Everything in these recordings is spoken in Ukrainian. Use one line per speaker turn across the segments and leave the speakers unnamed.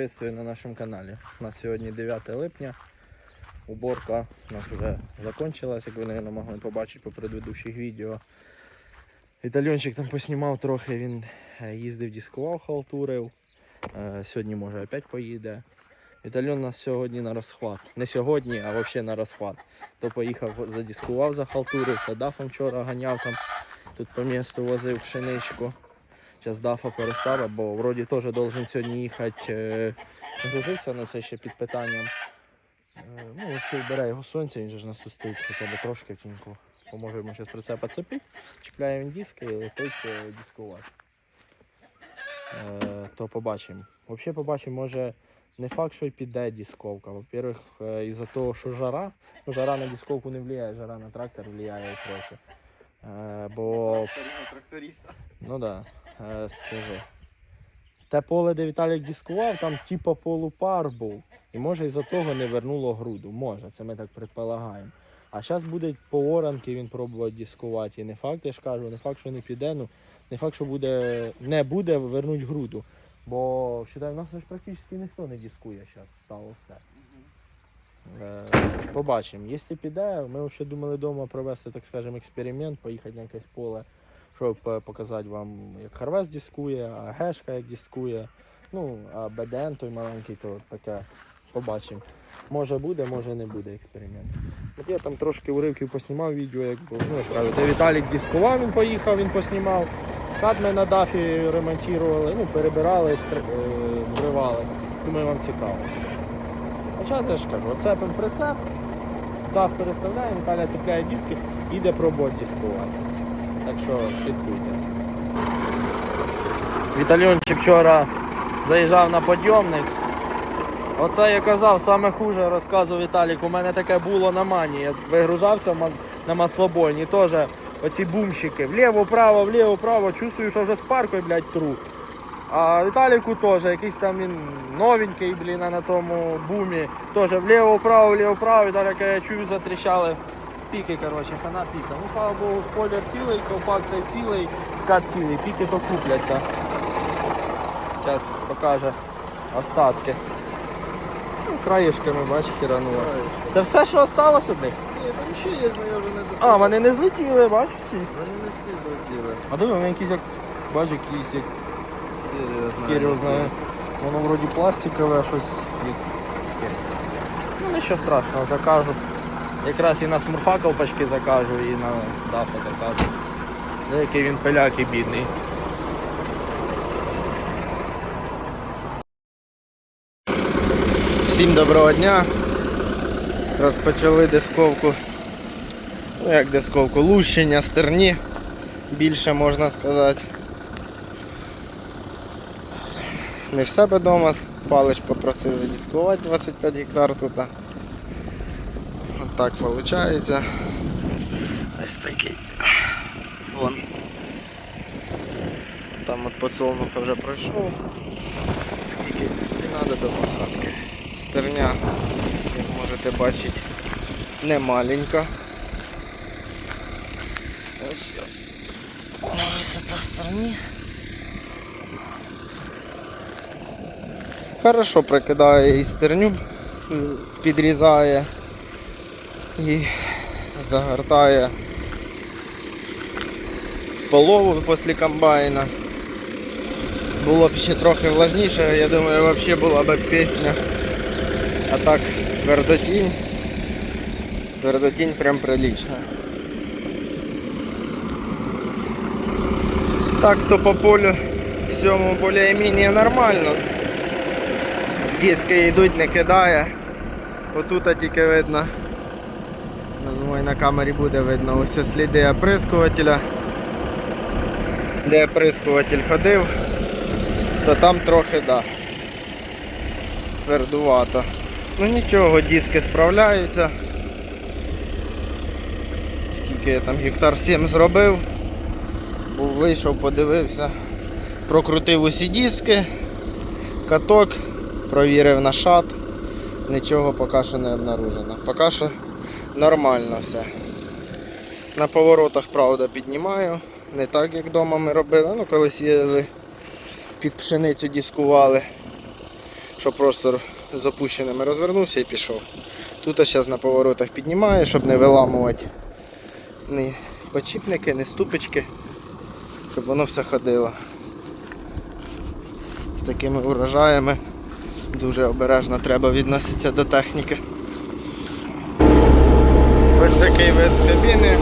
приветствую на нашем канале. У нас сьогодні 9 липня. Уборка у нас вже закончилась, як ви, мабуть, могли побачити по предыдущих відео. Вітальончик там поснімав трохи, він е, їздив, дискував, халтурив. Е, Сьогодні може опять поїде. Вітальон у нас сьогодні на розхват. Не сьогодні, а взагалі на розхват. То поїхав, задискував, захалтурив, це дафом вчора ганяв там. Тут по місту возив пшеничку. Зараз дафа перестав, бо вроді теж должен сьогодні їхати е, грузитися, але це ще під питанням. Е, ну, якщо бере його сонце, він же ж нас тут стоїть хоча б трошки тіньку. Поможе йому зараз прицепа цепити, чіпляє він диски і летить е, дискувати. Е, то побачимо. Взагалі побачимо, може не факт, що й піде дисковка. Во-первых, е, із-за того, що жара, ну жара на дисковку не впливає, жара на трактор впливає трохи. Е, бо
Тракториста.
Ну да, е, скажу. Те поле, де Віталік дискував, там типа полупар був. І може із-за того не вернуло груду. Може, це ми так предполагаємо. А зараз буде по оранки він пробувати дискувати. І не факт, я ж кажу, не факт, що не піде, ну не факт, що буде, не буде вернуть груду. Бо вважаю, в нас ж практично ніхто не дискує зараз, стало все. Е, Побачимо. Якщо піде, ми ще думали вдома провести, так скажемо, експеримент, поїхати на якесь поле, щоб показати вам, як Харвес дискує, а Гешка як дискує. Ну, а БДН той маленький, то таке побачимо. Може буде, може не буде експеримент. От я там трошки уривків поснімав відео, як ну, я ж де Віталік дискував, він поїхав, він поснімав. Скат ми на дафі ремонтували, ну, перебирали, стр- е. Думаю, вам цікаво. А зараз я ж кажу, оцепимо прицеп, дав переставляємо, Віталя цепляє диски, іде пробувати дискувати. Так що слідкуйте. Вітальончик вчора заїжджав на підйомник. Оце я казав, саме хуже розказував Віталік. У мене таке було на мані. Я вигружався на маслобойні. Теж оці бумщики. Вліво-право, вліво-право, чувствую, що вже з паркою, блядь, тру. А Віталіку теж, якийсь там він новенький, блін, на тому бумі. Теж вліво-вправо, вліво-вправо, Віталік, я чую, затріщали піки, коротше, хана піка. Ну, слава Богу, спойлер цілий, ковпак цей цілий, скат цілий, піки то купляться. Зараз покаже остатки. Ну, краєшками, бачиш, хірануло. Це все, що осталось від них?
Ні, там ще є, але я вже не
А, вони не злетіли, бачиш всі.
Вони не всі злетіли.
А диви, вони якісь як, бачиш, якісь як знає. Воно вроді пластикове, щось як. Ну нічого страшного, закажу. Якраз і на смурфа колпачки закажу, і на дафа закажу. Який він пиляк і бідний.
Всім доброго дня. Розпочали дисковку. Ну як дисковку? Лущення стерні. Більше можна сказати. Не в себе вдома. Палич попросив задискувати 25 гектар тут. Так виходить. Ось такий фон. Там от подсолнуха вже пройшов. Скільки і треба до посадки. Стерня, як можете бачити, не маленька. Ось висота стерні. Хорошо прикидає і стерню, підрізає і загортає полову після комбайна. Було б ще трохи влажніше, я думаю, взагалі була б пісня. А так, твердотінь. Твердотінь прям прилична. Так то по полю всьому більш-менш нормально. Диски йдуть, не кидає. Отут тільки видно. Думаю, на камері буде видно ось сліди оприскувателя. Де оприскуватель ходив, то там трохи да. Твердувато. Ну нічого, диски справляються. Скільки я там гектар 7 зробив. Був вийшов, подивився, прокрутив усі диски, каток, провірив на шат. Нічого поки що не обнаружено. Поки що нормально все. На поворотах, правда, піднімаю. Не так, як вдома ми робили. Ну, колись їздили під пшеницю дискували. щоб простор з опущеними розвернувся і пішов. Тут зараз на поворотах піднімає, щоб не виламувати ні почіпники, ні ступочки, щоб воно все ходило. З такими урожаями дуже обережно треба відноситися до техніки. Ось такий вид з кабіни.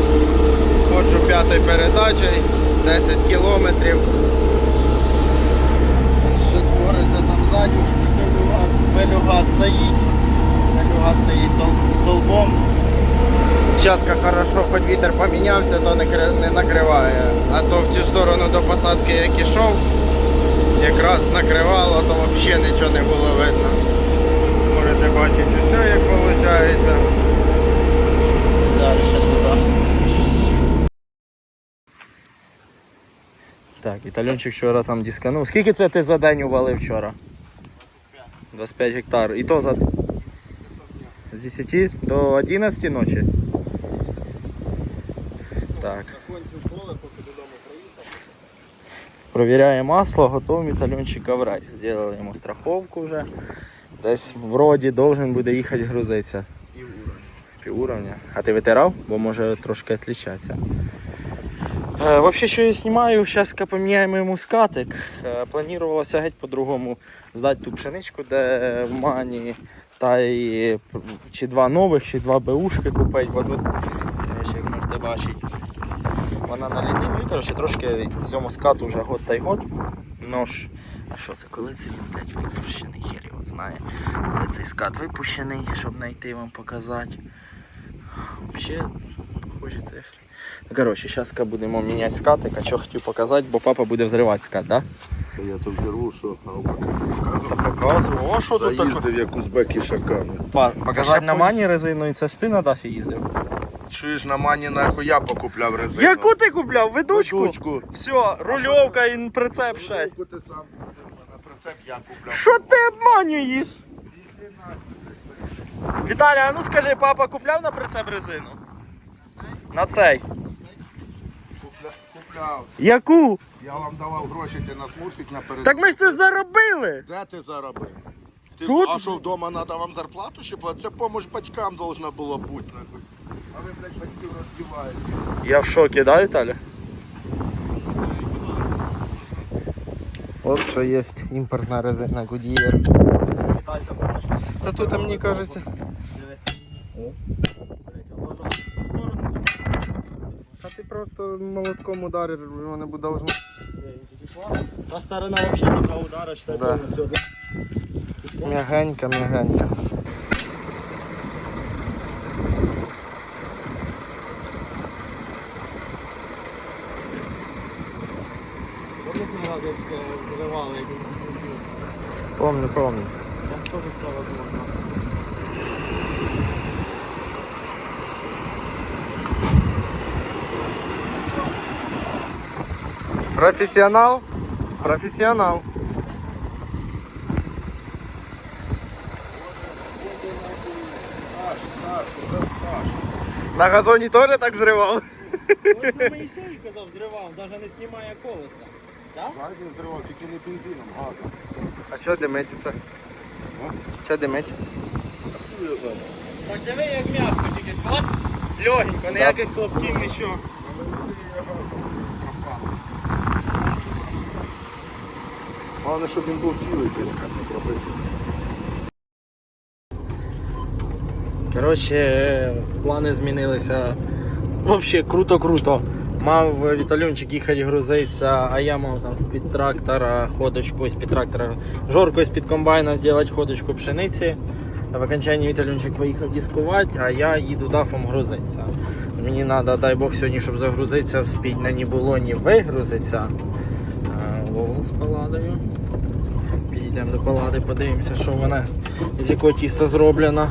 Ходжу п'ятою передачею, 10 кілометрів. Що твориться там ззаді, пилюга стоїть. Пилюга стоїть столбом. Частка хорошо, хоч вітер помінявся, то не, накриває. А то в цю сторону до посадки як ішов, якраз накривало, то взагалі нічого не було видно. Можете бачити усе, як виходить. Далі ще туди.
Так, Вітальончик вчора там дисканув. Скільки це ти за день увалив вчора? 25 гектар. І то за. З 10 до 11 ночі. Так.
Закончив поле, поки додому приїхав.
Провіряє масло, готовий метальончик брати. Зробили йому страховку вже. Десь вроді должен буде їхати грузитися. Пів уровня. А ти витирав? Бо може трошки відрізнятися. Е, Вообще, що я знімаю, зараз поміняємо йому скатик. Е, Планувалося геть по-другому здати ту пшеничку, де в мані, та й чи два нових, чи два беушки купити. Бо тут, як можете бачити, вона на ліниві, коротше, трошки цьому скату вже год та й год. Ну а що це, коли це він, блядь, випущений, хер його знає. Коли цей скат випущений, щоб знайти вам показати. Взагалі, похожі цифри. Коротше, зараз будемо міняти скатик, а що хотів показати, бо папа буде взривати скат, да?
Та Я тут взірву, що
Та показував. О, що тут таке?
Заїздив як.
Па- Показати на мані резину і це ж ти на дафі їздив.
Чуєш, на мані нахуй я покупляв резину.
Яку ти купляв? Ведучку?
Ведучку.
Все, рульовка і прицеп 6.
Яку ти сам купив, на прицеп я купляв.
Що ти обманюєш? Віталя, а ну скажи, папа купляв на прицеп резину? На цей.
Купля-
Яку?
Я вам давав гроші, ти на смурфік наперед.
Так ми ж це заробили.
Де ти заробив? Ти,
Тут?
А що вдома треба вам зарплату ще платити? Це помощь батькам должна була бути. Нахуй. А ви, блядь, батьків роздіваєте.
Я в шокі, да, Віталя?
От що є імпортна резина Goodyear. Та тут мені кажеться. Просто молотком ударив, воно буде должно.
Та сторона вообще за два удара, считай,
Да.
повністю.
Мягенька, мягенька.
Разом зривали, як
Помню, помню.
я все возможно.
Професіонал? Професіонал. На газоні теж так взривав?
Ось на Моїсеї казав, зривав, навіть не знімає колеса.
Задній зривав, тільки не бензином, газом.
А що димить це? Що димить?
Так диви, як м'яко, тільки клац, легенько, ніяких хлопків, нічого.
Головне, щоб він був цілий цей скат не.
Коротше, плани змінилися. Взагалі круто-круто. Мав Вітальончик їхати грузитися, а я мав там під трактора ходочку з під трактора, жорку з під комбайна зробити ходочку пшениці. В окончанні Вітальончик поїхав дискувати, а я їду дафом грузитися. Мені треба, дай Бог, сьогодні, щоб загрузитися, вспіть на ні було, ні вигрузитися. З паладою. Підійдемо до палади, подивимося, що вона з якого тіста зроблена.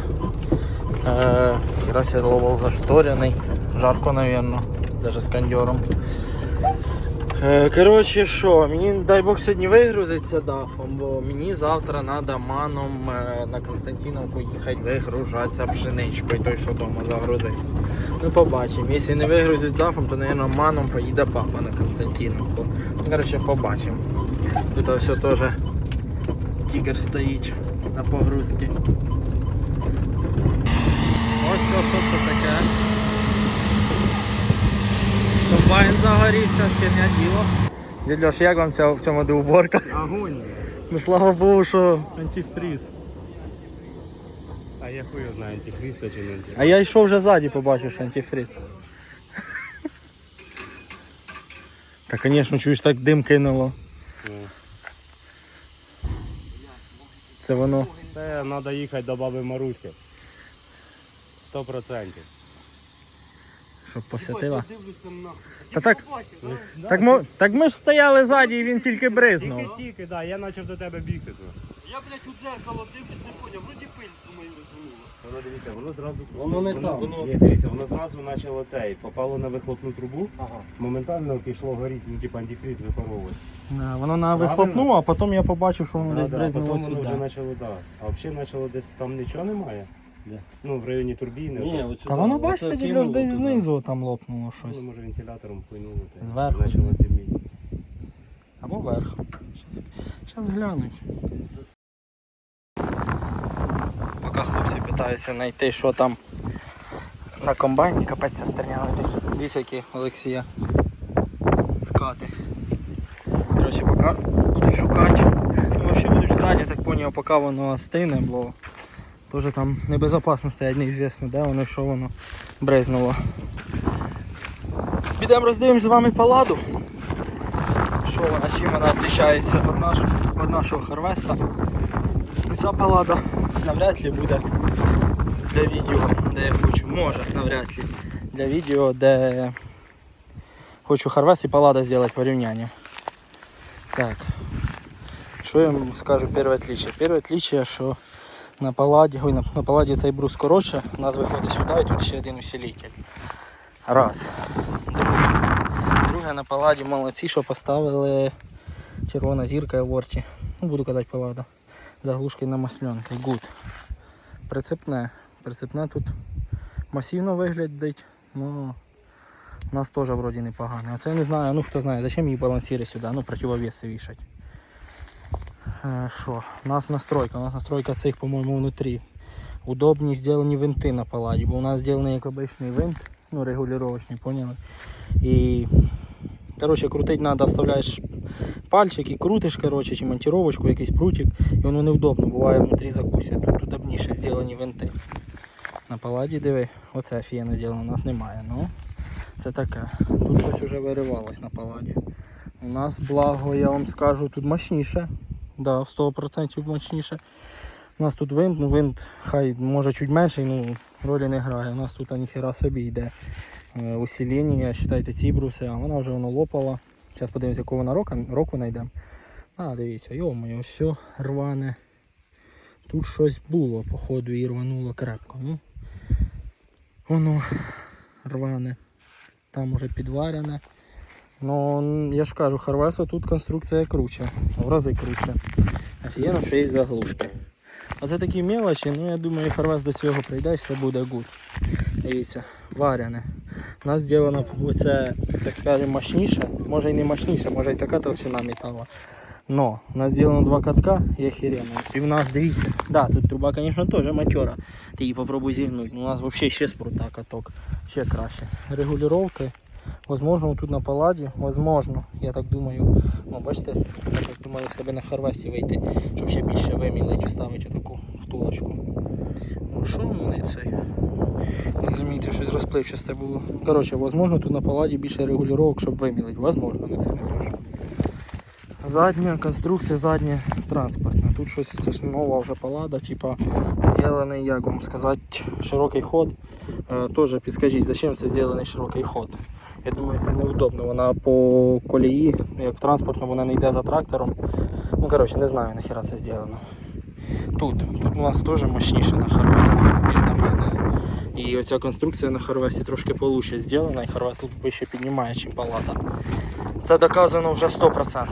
Е, Якраз я ловив зашторений. Жарко, напевно, навіть з кондьором. Е, Коротше, що, мені дай Бог сьогодні вигрузиться дафом, бо мені завтра треба маном е, на Константиновку їхати вигружатися пшеничкою, той, що вдома загрузився. Ну побачимо. Якщо не вигрузить дафом, то, мабуть, маном поїде папа на Константиновку. Ну, коротше, побачимо. Тут все теж тігр стоїть. на погрузки. Ось що, що це таке. Комбайн загорівся, херня діло. Льош, як вам ця, в цьому уборка?
Огонь.
Ну слава Богу, що антифріз.
А я хуй його знаю, антихриста чи не антихриста.
А я йшов вже ззаді, побачив, що антифриз. Та, звісно, чуєш, так дим кинуло. Це воно.
Це треба їхати до баби Маруськи. Сто процентів.
Щоб посвятила. Та так, так, ми, так ми ж стояли ззаді і він тільки бризнув.
Тільки тільки, так, я почав до тебе бігти.
Я, блядь, у дзеркало дивлюсь, не поняв, вроді пиль, думаю, висунула.
Воно дивіться, воно зразу.
Воно не там.
Воно, ні, дивіться, воно зразу почало цей, попало на вихлопну трубу, моментально пішло горіти, ну типу антифриз випаровувати.
Да, воно на вихлопнуло, а потім я побачив, що воно
Да,
десь
да,
бризнуло
потім воно
сюди.
вже почало, да. А взагалі почало десь там нічого немає. Ну, в районі турбіни.
Ні,
отак.
оцю
Та воно бачите, ж десь знизу там лопнуло
Ну,
щось.
може вентилятором хуйнуло. та й
Зверху.
Почало диміти.
Або вверх. Зараз глянуть. Хлопці знайти, що там на комбайні, капець ця стерня летить. Дивіться, які Олексія скати. Коротше, поки будуть шукати. Ну, взагалі будуть ждати, я так зрозумів, поки воно остине, бо теж там небезпечно стоять, неізвісно, де воно що воно бризнуло. Підемо роздивимось з вами паладу. Що вона, чим вона відрізняється від, наш, від нашого Харвеста. Ну, Ця палада навряд ли буде для відео, де я хочу. Може, навряд ли. Для відео, де хочу Харвест і палада зробити порівняння. Так. Що я вам скажу перше отличие? Перше отличие, що на паладі, ой, на, на паладі цей брус коротше, у нас виходить сюди і тут ще один усилитель. Раз. Друге на паладі молодці, що поставили червона зірка Елворті. Ну, буду казати палада. Заглушки на масленки. Гуд. Прицепне. Прицепне тут масивно виглядить, ну у нас теж вроді непогано. А це не знаю, ну хто знає, зачем їй балансири сюди, ну противовеси вішать. Е, Що? У нас настройка. У нас настройка цих, по-моєму, внутрі. Удобні зроблені винти на паладі, бо у нас зроблений як обичний винт, ну регулювачний, поняли? І коротше, крутити треба, вставляєш пальчик і крутиш, коротше, чи монтировочку, якийсь прутик, і воно невдобно, буває внутрі закусять. Тут удобніше зроблені винти. На паладі диви, оце офігенно зроблено, у нас немає. Ну, це таке. Тут щось вже виривалось на паладі. У нас благо, я вам скажу, тут мощніше. Да, в 100% мощніше. У нас тут винт, ну винт хай може чуть менший, ну ролі не грає. У нас тут ніхера собі йде е, усилення, считайте ці бруси, а вона вже воно лопала. Зараз подивимося, якого вона року, року знайдемо. А, дивіться, йо-моє, все рване. Тут щось було, походу, і рвануло крепко. Ну, воно рване. Там уже підварене. Ну, я ж кажу, Харвеса тут конструкція круче, в рази круче. Офігенно, що є заглушки. А це такі мелочі, ну я думаю, Харвес до цього прийде і все буде гуд. Дивіться, варене. У нас зроблено це, так скажемо, мощніше, може і не мощніше, може і така толщина металу. Но у нас зроблено два катка і охеренно. І в нас, дивіться, да, тут труба, звісно, теж матера. Ти її попробуй зігнути. Ну, у нас взагалі ще спрута каток, ще краще. Регулювання. Возможно, тут на паладі, возможно, я так думаю. О, бачите, я так думаю себе на харвесті вийти, щоб ще більше вимілити, вставити таку втулочку. О, що вони цей? Не замітив, щось розпливчасте було. Коротше, возможно, тут на паладі більше регулювання, щоб вимілити. Возможно, на це не кажу. Задня конструкція, задня транспортна. Тут щось це ж нова вже палада, типа зроблений, як вам сказати, широкий ход. Е, Теж підскажіть, зачем це зроблений широкий ход. Я думаю, це неудобно. Вона по колії, як в транспортно, вона не йде за трактором. Ну, коротше, не знаю, нахіра це зроблено. Тут, тут у нас теж мощніше на Харвесті, як на мене. І оця конструкція на Харвесті трошки получше зроблена, і Харвест тут вище піднімає, ніж палата. Це доказано вже 100%.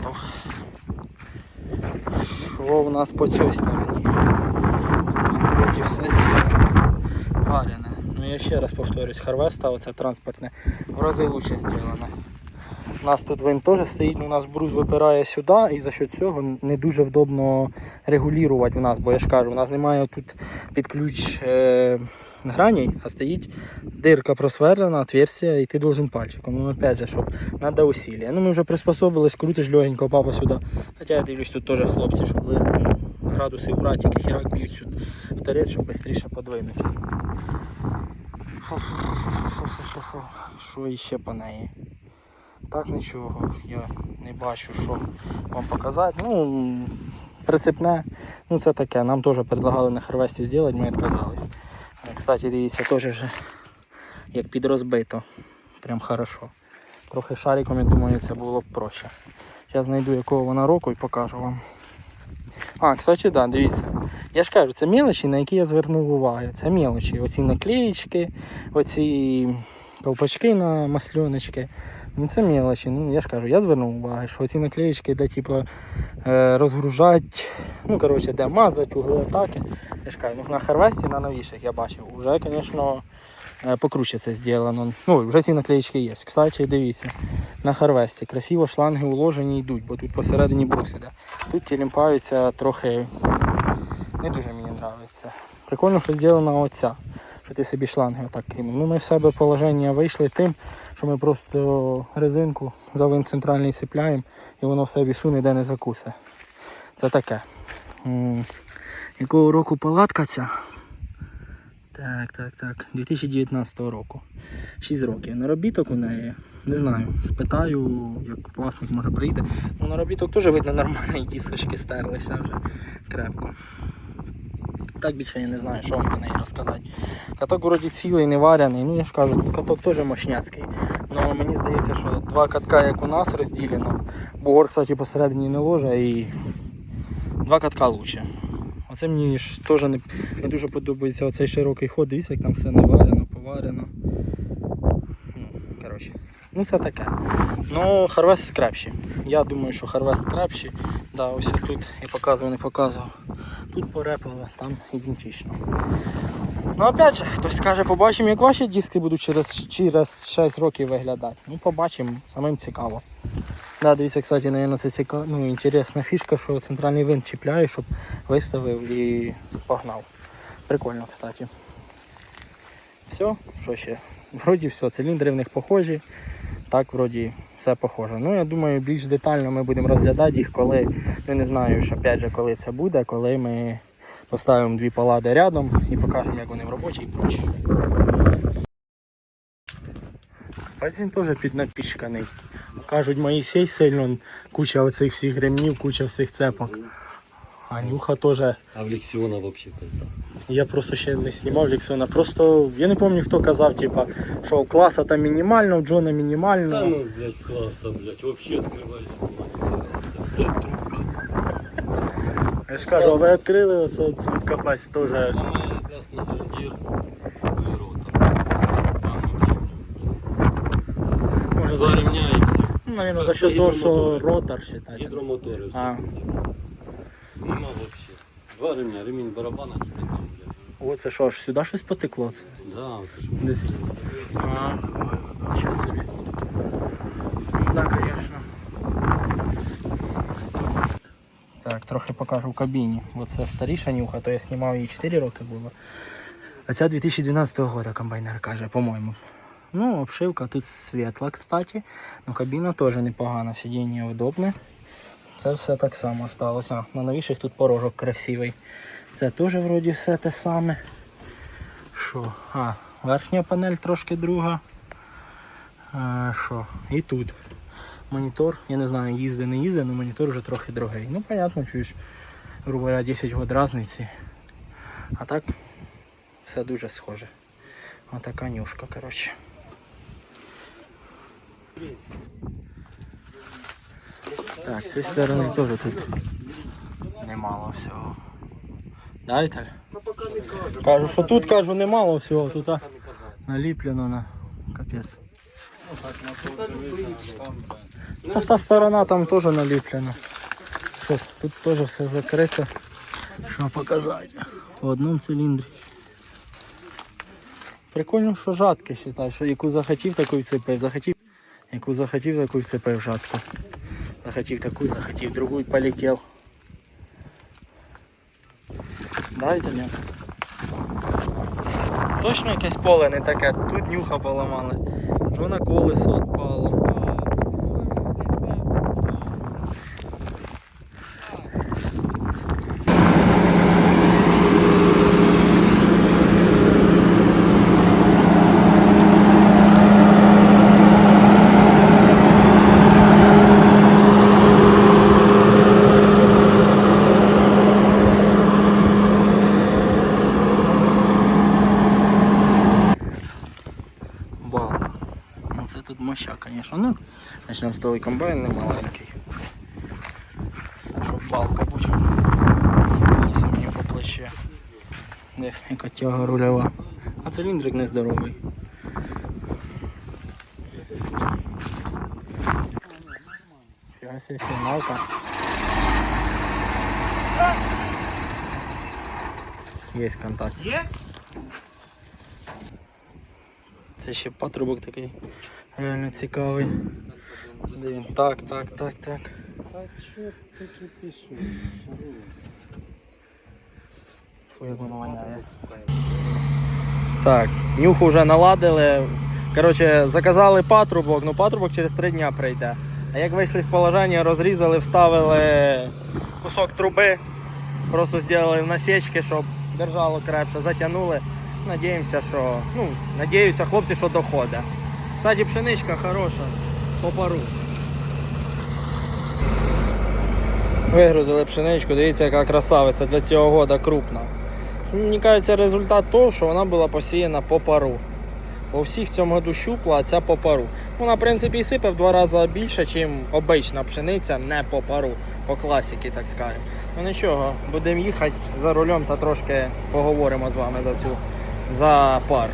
Що в нас по цій стороні? Вроді все ціле. Варене. Ну я ще раз повторюсь, Харвеста, оце транспортне, в рази лучше зроблено. У нас тут він теж стоїть, у нас брус випирає сюди, і за що цього не дуже вдобно регулювати в нас, бо я ж кажу, у нас немає тут під ключ е, граней, а стоїть дирка просверлена, отверстие, і ти должен пальчиком. Ну, опять же, щоб треба усилля. Ну, ми вже приспособились, крутиш легенько, папа сюди. Хоча я дивлюсь, тут теж хлопці, щоб градуси убрати, тільки херак б'ють сюди в торець, щоб швидше подвинути. Що іще по неї? Так нічого, я не бачу, що вам показати. Ну, прицепне, ну це таке. Нам теж предлагали на Харвесті зробити, ми відказались. Кстати, дивіться, теж вже як підрозбито. Прям хорошо. Трохи шариком, я думаю, це було б проще. Зараз знайду якого вона року і покажу вам. А, кстати, да, дивіться. Я ж кажу, це мілочі, на які я звернув увагу. Це мілочі. Оці наклеїчки, оці колпачки на масльоночки. Ну це мелочі. Ну я ж кажу, я звернув увагу, що ці наклеїчки, де типу е, розгружать, ну коротше, де мазать, угли атаки. Я ж кажу, ну на Харвесті на новіших я бачив. Уже, звісно, е, покруче це зроблено. Ну, вже ці наклеїчки є. Кстати, дивіться, на Харвесті красиво шланги уложені йдуть, бо тут посередині брус іде. Тут ті лімпаються трохи не дуже мені подобається. Прикольно, що зроблена оця, що ти собі шланги отак кинув. Ну ми в себе положення вийшли тим, що ми просто резинку за винт центральний цепляємо і воно в себе суне, де не закусе. Це таке. Якого року палатка ця? Так, так, так. 2019 року. 6 років. Наробіток у неї. Не знаю. Спитаю, як власник може прийде. Ну, наробіток теж видно нормальні дісочки стерлися вже крепко. Так більше я не знаю, що вам про неї розказати. Каток вроді цілий, не варяний. Ну я ж кажу, каток теж мощняцький. Ну мені здається, що два катка, як у нас розділено. Бугор, кстати, посередині не ложе і два катка лучше. Оце мені теж не, не дуже подобається оцей широкий ход. Дивіться, як там все наварено, поварено. Ну, коротше. Ну це таке. Ну, Харвест крепші. Я думаю, що Харвест крепші. Да, ось тут я показував, не показував. Тут порепало, там ідентично. Ну опять же, хтось скаже, побачимо, як ваші диски будуть через, через 6 років виглядати. Ну побачимо, самим цікаво. Да, дивіться, кстати, наверное, це цікаво, ну, інтересна фішка, що центральний винт чіпляє, щоб виставив і погнав. Прикольно, кстати. Все, що ще? Вроді все, циліндри в них похожі. Так, вроді все похоже. Ну, я думаю, більш детально ми будемо розглядати їх, коли, ну не знаю, ж, опять же, коли це буде, коли ми поставимо дві палади рядом і покажемо, як вони в роботі і прочі. Ось він теж піднапічканий. Кажуть, Моїсей сильно, куча оцих всіх ремнів, куча всіх цепок. А нюха теж.
А в Лексиона вообще пизда.
Я просто ще не знімав Лексона. Просто я не пам'ятаю, хто казав, типа, що у класа там мінімально, у Джона мінімально.
Да ну, блядь, класса, блядь, вообще открывали. Все в трубках.
Я ж кажу, а ви відкрили оце тут капець теж.
Самое красный жандир и ротор. Там вообще,
Може
блядь.
за
Два
що,
ремня и все.
ну, навіть за що того, що
Гідромотори.
ротор вважаєте.
Гидромоторы все
А.
Нема вообще. Два ремня, ремень барабана тебе там.
О, це що, аж сюди щось потекло? Це?
Да, это ж
Десь. А, що собі. Так, звісно. Так, трохи покажу в кабіні. Бо це старіша нюха, то я знімав її 4 роки було. А ця 2012 року комбайнер каже, по-моєму. Ну, обшивка тут світла, кстати. Ну, кабіна теж непогана, сидіння удобне. Це все так само сталося. На новіших тут порожок красивий. Це теж вроді все те саме. Що? А, верхня панель трошки друга. Що? І тут. Монітор, я не знаю, їзде, не їзде, але монітор вже трохи другий. Ну, понятно, чуєш, грубо говоря, 10 год разниці. А так все дуже схоже. Отака нюшка, коротше. Так, з цієї сторони теж тут немало всього. Да, Віталь? Кажу, що тут кажу немало всього, тут а, наліплено на капець. Та та сторона там теж наліплена. Що, тут теж все закрито. Що показати? По одному циліндрі. Прикольно, що жатки вважаю, що яку захотів, таку і цепив. Захотів Яку захотів, таку й вцепив жатку. Захотів таку, захотів другу і полетів. Дайте мені. Точно якесь поле не таке, тут нюха поламалась. Вже на колесо відпало. Того комбайн не маленький. Щоб балка будь. Лісом мені по плече. Де яка тяга рульова. А циліндрик нездоровий. Фіга себе сигналка. Є контакт. Це ще патрубок такий реально цікавий. Де він? Так, так, так, так.
Та що таке пишу?
Фу, як воно воняє. Так, нюху вже наладили. Коротше, заказали патрубок, ну патрубок через три дня прийде. А як вийшли з положення, розрізали, вставили кусок труби, просто зробили насічки, щоб держало крепше, затягнули. Надіємося, що. Ну, надіються хлопці, що доходить. Кстати, пшеничка хороша, по пару. Вигрузили пшеничку, дивіться, яка красавиця для цього года крупна. Мені кажеться, результат того, що вона була посіяна по пару. У всіх в цьому году щупла, а ця по пару. Вона, в принципі, і сипе в два рази більше, ніж обична пшениця, не по пару, по класіки, так скажемо. Ну нічого, будемо їхати за рулем та трошки поговоримо з вами за цю за пар.